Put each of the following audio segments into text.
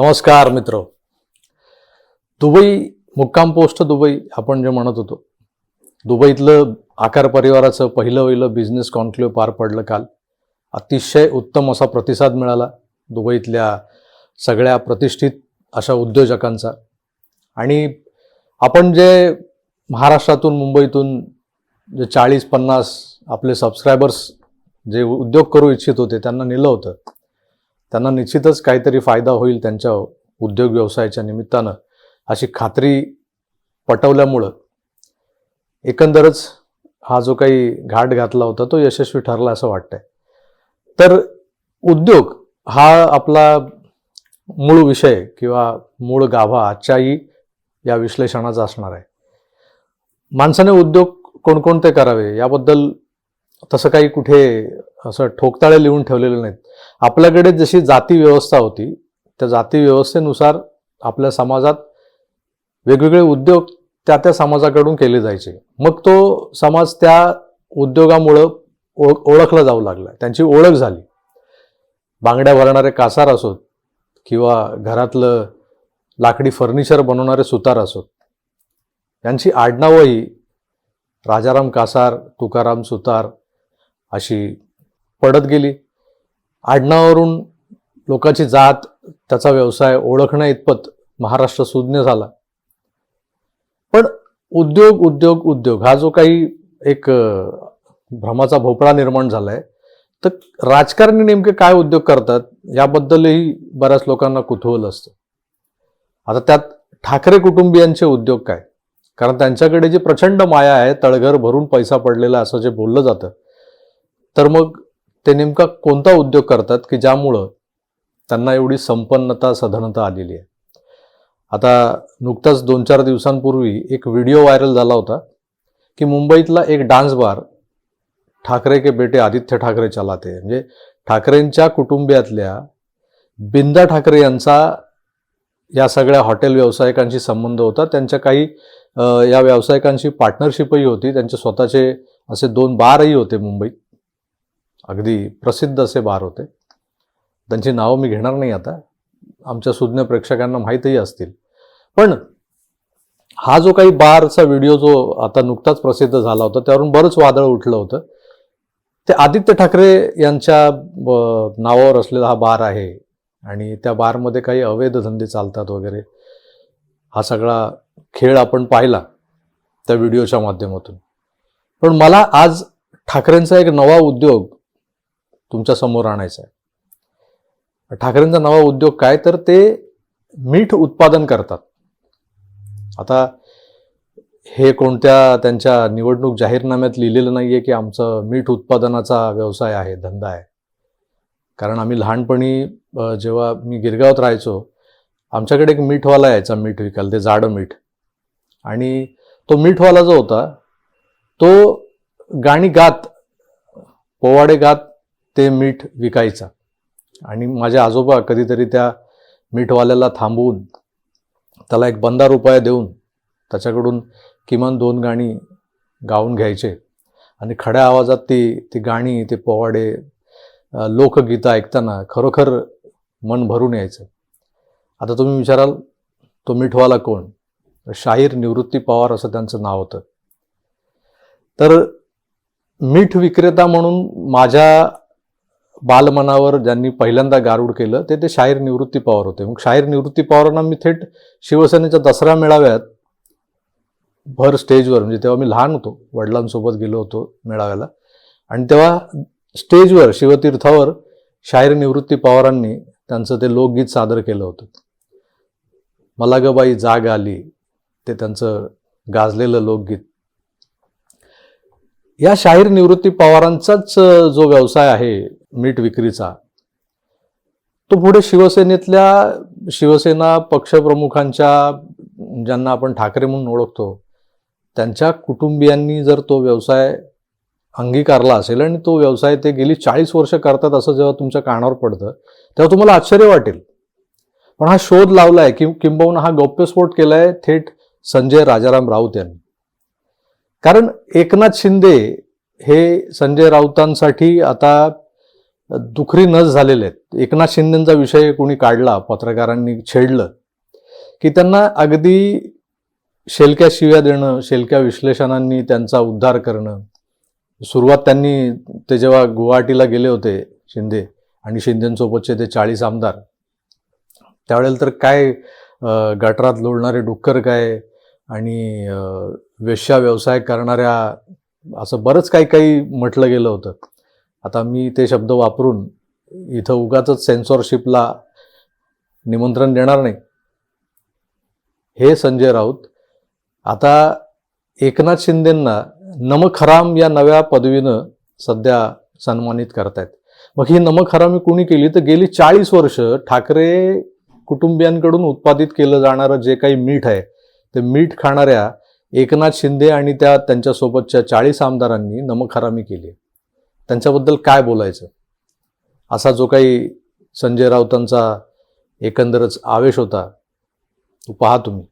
नमस्कार मित्र. दुबई मुक्काम पोस्ट दुबई आपण जे म्हणत होतो. दुबईतलं आकार परिवाराचं पहिलं पहिलं बिझनेस कॉन्क्लेव्ह पार पडलं काल. अतिशय उत्तम असा प्रतिसाद मिळाला दुबईतल्या सगळ्या प्रतिष्ठित अशा उद्योजकांचा. आणि आपण जे महाराष्ट्रातून मुंबईतून जे चाळीस पन्नास आपले सबस्क्रायबर्स जे उद्योग करू इच्छित होते त्यांना नेलं होतं. त्यांना निश्चितच काहीतरी फायदा होईल त्यांच्या उद्योग व्यवसायाच्या निमित्तानं अशी खात्री पटवल्यामुळं. एकंदरच हा जो काही घाट घातला होता तो यशस्वी ठरला असं वाटतंय. तर उद्योग हा आपला मूळ विषय किंवा मूळ गाभा आजच्याही या विश्लेषणाचा असणार आहे. माणसाने उद्योग कोणकोणते करावे याबद्दल तसं काही कुठे असं ठोकताळे लिहून ठेवलेले नाहीत. आपल्याकडे जशी जाती व्यवस्था होती त्या जाती व्यवस्थेनुसार आपल्या समाजात वेगवेगळे उद्योग त्या त्या समाजाकडून केले जायचे. मग तो समाज त्या उद्योगामुळं ओळख ओळखला जाऊ लागला. त्यांची ओळख झाली. बांगड्या भरणारे कासार असोत किंवा घरातलं लाकडी फर्निचर बनवणारे सुतार असोत यांची आडनावंही राजाराम कासार तुकाराम सुतार अशी पडत गेली. आडनावरून लोकांची जात त्याचा व्यवसाय ओळखणं इतपत महाराष्ट्र सुज्ञ झाला. पण उद्योग उद्योग उद्योग हा जो काही एक भ्रमाचा भोपळा निर्माण झालाय तर राजकारणी नेमके काय उद्योग करतात याबद्दलही बऱ्याच लोकांना कुतूहल असतं. आता त्यात ठाकरे कुटुंबियांचे उद्योग काय? कारण त्यांच्याकडे जी प्रचंड माया आहे तळघर भरून पैसा पडलेला असं जे बोललं जातं तर मग ते नेमका कोणता उद्योग करतात की ज्यामुळं त्यांना एवढी संपन्नता सधनता आलेली आहे? आता नुकताच दोन चार दिवसांपूर्वी एक व्हिडिओ व्हायरल झाला होता की मुंबईतला एक डान्स बार ठाकरे के बेटे आदित्य ठाकरे चलाते म्हणजे ठाकरेंच्या कुटुंबियातल्या बिंदा ठाकरे यांचा या सगळ्या हॉटेल व्यावसायिकांशी संबंध होता. त्यांच्या काही या व्यावसायिकांशी पार्टनरशिपही होती. त्यांचे स्वतःचे असे दोन बारही होते मुंबईत अगदी प्रसिद्ध असे बार होते. त्यांची नावं मी घेणार नाही आता. आमच्या सुज्ञ प्रेक्षकांना माहीतही असतील. पण हा जो काही बारचा व्हिडिओ जो आता नुकताच प्रसिद्ध झाला होता त्यावरून बरंच वादळ उठलं होतं. ते आदित्य ठाकरे यांच्या नावावर असलेला हा बार आहे आणि त्या बारमध्ये काही अवैध धंदे चालतात वगैरे हा सगळा खेळ आपण पाहिला त्या व्हिडिओच्या माध्यमातून. पण मला आज ठाकरेंचा एक नवा उद्योग तुमच्यासमोर आणायचा आहे. ठाकरेंचा नवा उद्योग काय तर ते मीठ उत्पादन करतात. आता हे कोणत्या त्यांच्या निवडणूक जाहीरनाम्यात लिहिलेलं नाही आहे की आमचं मीठ उत्पादनाचा व्यवसाय आहे धंदा आहे. कारण आम्ही लहानपणी जेव्हा मी गिरगावात राहायचो आमच्याकडे एक मीठवाला यायचा मीठ विकायला ते जाडं मीठ. आणि तो मीठवाला जो होता तो गाणी गात पोवाडे गात ते मीठ विकायचा. आणि माझे आजोबा कधीतरी त्या मीठवाल्याला थांबवून त्याला एक बंदा रुपया देऊन त्याच्याकडून किमान दोन गाणी गाऊन घ्यायचे. आणि खड्या आवाजात ती ती गाणी ते पोवाडे लोकगीतं ऐकताना खरोखर मन भरून यायचं. आता तुम्ही विचाराल तो मिठवाला कोण? शाहीर निवृत्ती पवार असं त्यांचं नाव होतं. तर मीठ विक्रेता म्हणून माझ्या बालमनावर ज्यांनी पहिल्यांदा गारूड केलं ते ते शाहीर निवृत्ती पवार होते. मग शाहीर निवृत्ती पवारांना मी थेट शिवसेनेच्या दसरा मेळाव्यात भर स्टेजवर म्हणजे तेव्हा मी लहान होतो वडिलांसोबत गेलो होतो मेळाव्याला. आणि तेव्हा स्टेजवर शिवतीर्थावर शाहीर निवृत्ती पवारांनी त्यांचं ते लोकगीत सादर केलं होतं. मला गबाई बाई जाग आली ते त्यांचं गाजलेलं लोकगीत. या शाहीर निवृत्ती पवारांचाच जो व्यवसाय आहे मीठ विक्रीचा तो पुढे शिवसेनेतल्या शिवसेना पक्षप्रमुखांच्या ज्यांना आपण ठाकरे म्हणून ओळखतो त्यांच्या कुटुंबियांनी जर तो व्यवसाय अंगीकारला असेल आणि तो व्यवसाय ते गेली चाळीस वर्ष करतात असं जेव्हा तुमच्या कानावर पडतं तेव्हा तुम्हाला आश्चर्य वाटेल. पण हा शोध लावलाय कि किंबहुना हा गौप्यस्फोट केला आहे थेट संजय राजाराम राऊत यांनी. कारण एकनाथ शिंदे हे संजय राऊतांसाठी आता दुखरी नस झालेले आहेत. एकनाथ शिंदेचा विषय कोणी काढला पत्रकारांनी छेडलं की त्यांना अगदी शेलक्या शिव्या देणं शेलक्या विश्लेषणांनी त्यांचा उद्धार करणं. सुरुवात त्यांनी ते जेव्हा गुवाहाटीला गेले होते शिंदे आणि शिंदेसोबतचे ते चाळीस आमदार त्यावेळेला तर काय गटरात लोळणारे डुक्कर काय आणि वेश्या व्यवसाय करणाऱ्या असं बरंच काही काही म्हटलं गेलं होतं. आता मी ते शब्द वापरून इथं उगाच सेन्सॉरशिपला निमंत्रण देणार नाही. हे संजय राऊत आता एकनाथ शिंदेंना नमखराम या नव्या पदवीनं सध्या सन्मानित करतायत. मग ही नमक हरामी कोणी केली? तर गेली चाळीस वर्ष ठाकरे कुटुंबियांकडून उत्पादित केलं जाणारं जे काही मीठ आहे ते मीठ खाणाऱ्या एकनाथ शिंदे आणि त्या त्यांच्यासोबतच्या चाळीस आमदारांनी नमक हरामी केली. त्यांच्याबद्दल काय बोलायचं? असा जो काही संजय राऊतांचा एकंदरच आवेश होता तो पहा तुम्ही.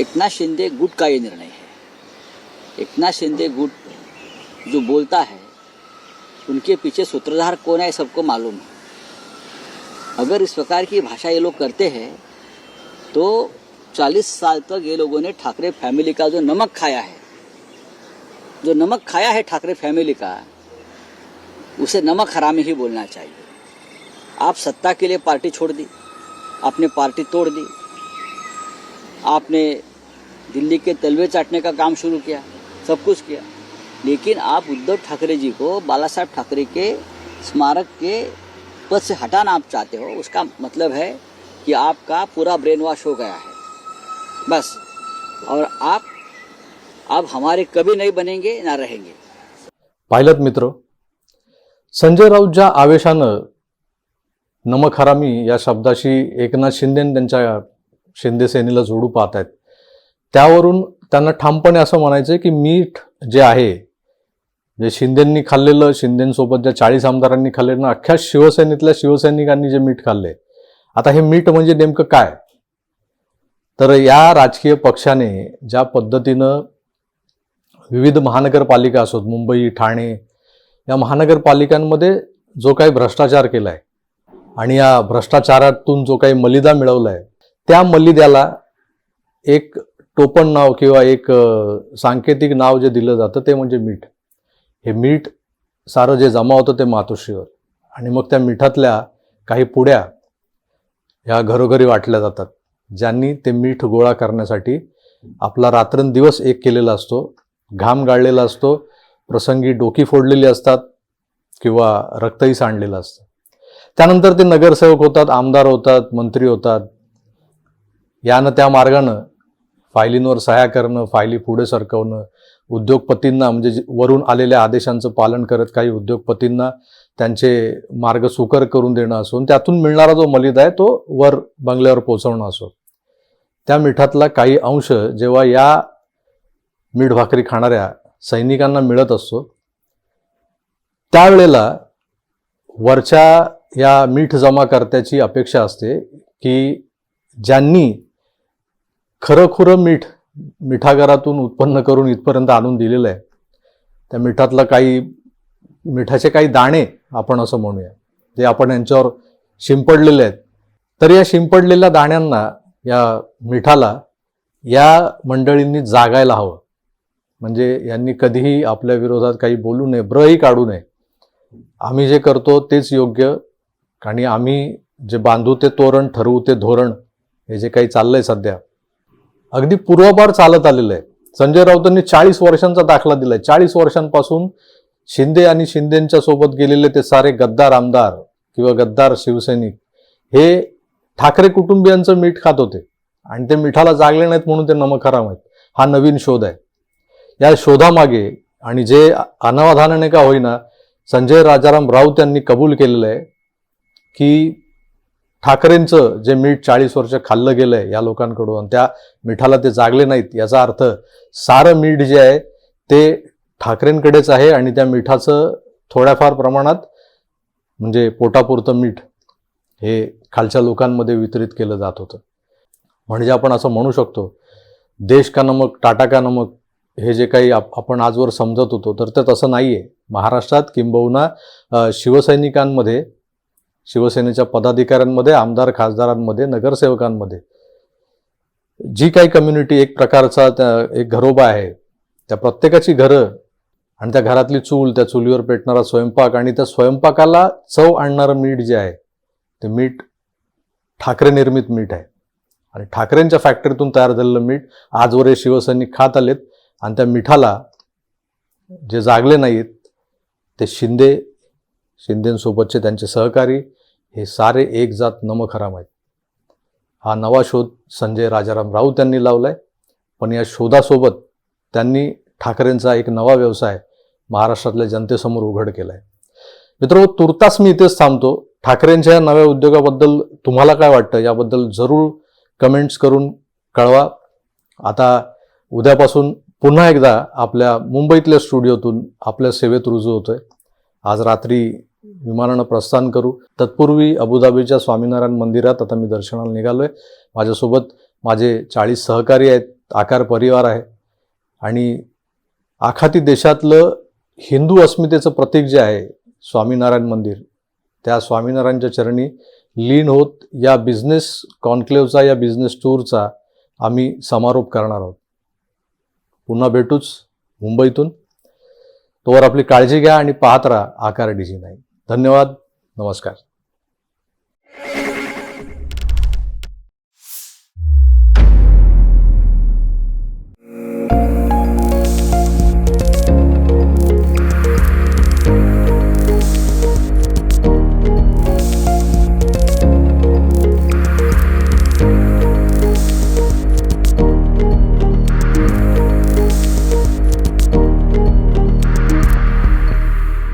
एकनाथ शिंदे गुट का ये निर्णय है? एकनाथ शिंदे गुट जो बोलता है उनके पीछे सूत्रधार कौन है सबको मालूम है। अगर इस प्रकार की भाषा ये लोग करते हैं तो 40 साल तक ये लोगों ने ठाकरे फैमिली का जो नमक खाया है, जो नमक खाया है ठाकरे फैमिली का, उसे नमक हरामी ही बोलना चाहिए। आप सत्ता के लिए पार्टी छोड़ दी, आपने पार्टी तोड़ दी, आपने दिल्ली के तलवे चाटने का काम शुरू किया, सब कुछ किया। लेकिन आप उद्धव ठाकरे जी को बाला साहब ठाकरे के स्मारक के पद से हटाना आप चाहते हो, उसका मतलब है कि आपका पूरा ब्रेन वॉश हो गया है। बस। और आप अब हमारे कभी नहीं बनेंगे ना रहेंगे। पाहिलं मित्र संजय राऊत ज्या आवेशानं नमक हरामी या शब्दाशी एकनाथ शिंदे त्यांच्या शिंदे सेनेला जोडू पाहत आहेत. त्यावरून त्यांना ठामपणे असं म्हणायचं की मीठ जे आहे जे शिंदेंनी खाल्लेलं शिंदेसोबत ज्या चाळीस आमदारांनी खाल्लेलं अख्ख्या शिवसेनेतल्या शिवसैनिकांनी जे मीठ खाल्ले आता हे मीठ म्हणजे नेमकं काय? तर या राजकीय पक्षाने ज्या पद्धतीनं विविध महानगरपालिका असोत मुंबई ठाणे या महानगरपालिकांमध्ये जो काही भ्रष्टाचार केला आहे आणि या भ्रष्टाचारातून जो काही मलिदा मिळवला आहे त्या मलिद्याला एक टोपण नाव किंवा एक सांकेतिक नाव जे दिलं जातं ते म्हणजे मीठ. हे मीठ सारं जे जमा होतं ते मातोश्रीवर आणि मग त्या मिठातल्या काही पुड्या ह्या घरोघरी वाटल्या जातात. ज्यांनी ते मीठ गोळा करण्यासाठी आपला रात्रंदिवस एक केलेला असतो. घाम गाळलेला असतो. प्रसंगी डोकी फोडलेली असतात किंवा रक्तही सांडलेलं असतं. त्यानंतर ते नगरसेवक होतात आमदार होतात मंत्री होतात. यानं त्या मार्गानं फायलींवर सहाय्या करणं फायली पुढे सरकवणं उद्योगपतींना म्हणजे जे वरून आलेल्या आदेशांचं पालन करत काही उद्योगपतींना त्यांचे मार्ग सुकर करून देणं असो आणि त्यातून मिळणारा जो मलिदा आहे तो वर बंगल्यावर पोचवणं असो. त्या मिठातला काही अंश जेव्हा या मीठ भाकरी खाणाऱ्या सैनिकांना मिळत असतो त्यावेळेला वरच्या या मीठ जमा करत्याची अपेक्षा असते की ज्यांनी खरंखुरं मीठ मिठागरातून उत्पन्न करून इथपर्यंत आणून दिलेलं आहे त्या मिठातलं काही मिठाचे काही दाणे आपण असं म्हणूया जे आपण यांच्यावर शिंपडलेले आहेत. तर या शिंपडलेल्या दाण्यांना या मिठाला या मंडळींनी जागायला हवं. म्हणजे यांनी कधीही आपल्या विरोधात काही बोलू नये ब्रही काढू नये. आम्ही जे करतो तेच योग्य आणि आम्ही जे बांधू ते तोरण ठरवू ते धोरण हे जे काही चाललंय सध्या. अगदी पूर्वापार चालत आलेलं आहे. संजय राऊतांनी चाळीस वर्षांचा दाखला दिलाय. चाळीस वर्षांपासून शिंदे आणि शिंदेच्या सोबत गेलेले ते सारे गद्दार आमदार किंवा गद्दार शिवसैनिक हे ठाकरे कुटुंबियांचं मीठ खात होते. आणि ते मिठाला जागले नाहीत म्हणून ते नमक हराम आहेत. हा नवीन शोध आहे. या शोधामागे आणि जे अनावधानाने का होईना संजय राजाराम राऊत यांनी कबूल केलेलं आहे की ठाकरेंचं जे मीठ चाळीस वर्ष खाल्लं गेलं आहे या लोकांकडून आणि त्या मिठाला ते जागले नाहीत याचा अर्थ सारं मीठ जे आहे ते ठाकरेंकडेच आहे आणि त्या मिठाचं थोड्याफार प्रमाणात म्हणजे पोटापुरतं मीठ हे खालच्या लोकांमध्ये वितरित केलं जात होतं. म्हणजे आपण असं म्हणू शकतो देश का नमक टाटा का नमक हे जे काही आप- आपण आजवर समजत होतो तर ते तसं नाही आहे महाराष्ट्रात किंबहुना शिवसैनिकांमध्ये शिवसेनेच्या पदाधिकाऱ्यांमध्ये आमदार खासदारांमध्ये नगरसेवकांमध्ये जी काही कम्युनिटी एक प्रकारचा त्या- एक घरोबा आहे त्या प्रत्येकाची घरं आणि त्या घरातली चूल त्या चुलीवर पेटणारा स्वयंपाक आणि त्या स्वयंपाकाला चव आणणारं मीठ जे आहे ते मीठ ठाकरे निर्मित मीठ आहे. आणि ठाकरेंच्या फॅक्टरीतून तयार झालेलं मीठ आजवर हे शिवसैनिक खात आलेत आणि त्या मिठाला जे जागले नाहीत ते शिंदे शिंदेसोबतचे त्यांचे सहकारी हे सारे एक जात नमखराम आहेत. हा नवा शोध संजय राजाराम राऊत यांनी आहे पण या शोधासोबत त्यांनी ठाकरेंचा एक नवा व्यवसाय महाराष्ट्रातल्या जनतेसमोर उघड केला आहे मित्र तुर्तास मी इथेच थांबतो. ठाकरेंच्या नव्या उद्योगाबद्दल तुम्हाला काय वाटतं? याबद्दल जरूर कमेंट्स करून कळवा. आता उद्यापासून पुन्हा एकदा आपल्या मुंबईतल्या स्टुडिओतून आपल्या सेवेत रुजू होतोय. आज रात्री विमानानं प्रस्थान करू. तत्पूर्वी अबुधाबीच्या स्वामीनारायण मंदिरात आता मी दर्शनाला निघालोय. माझ्यासोबत माझे चाळीस सहकारी आहेत आकार परिवार आहे. आणि आखाती देशातलं हिंदू अस्मितेचं प्रतीक जे आहे स्वामीनारायण मंदिर त्या स्वामीनारायणच्या चरणी लीन होत या बिझनेस कॉन्क्लेवचा या बिझनेस टूरचा आम्ही समारोप करणार आहोत. पुन्हा भेटूच मुंबईतून. तोवर आपली काळजी घ्या आणि पाहत राहा आकार डिजी नाही धन्यवाद. नमस्कार.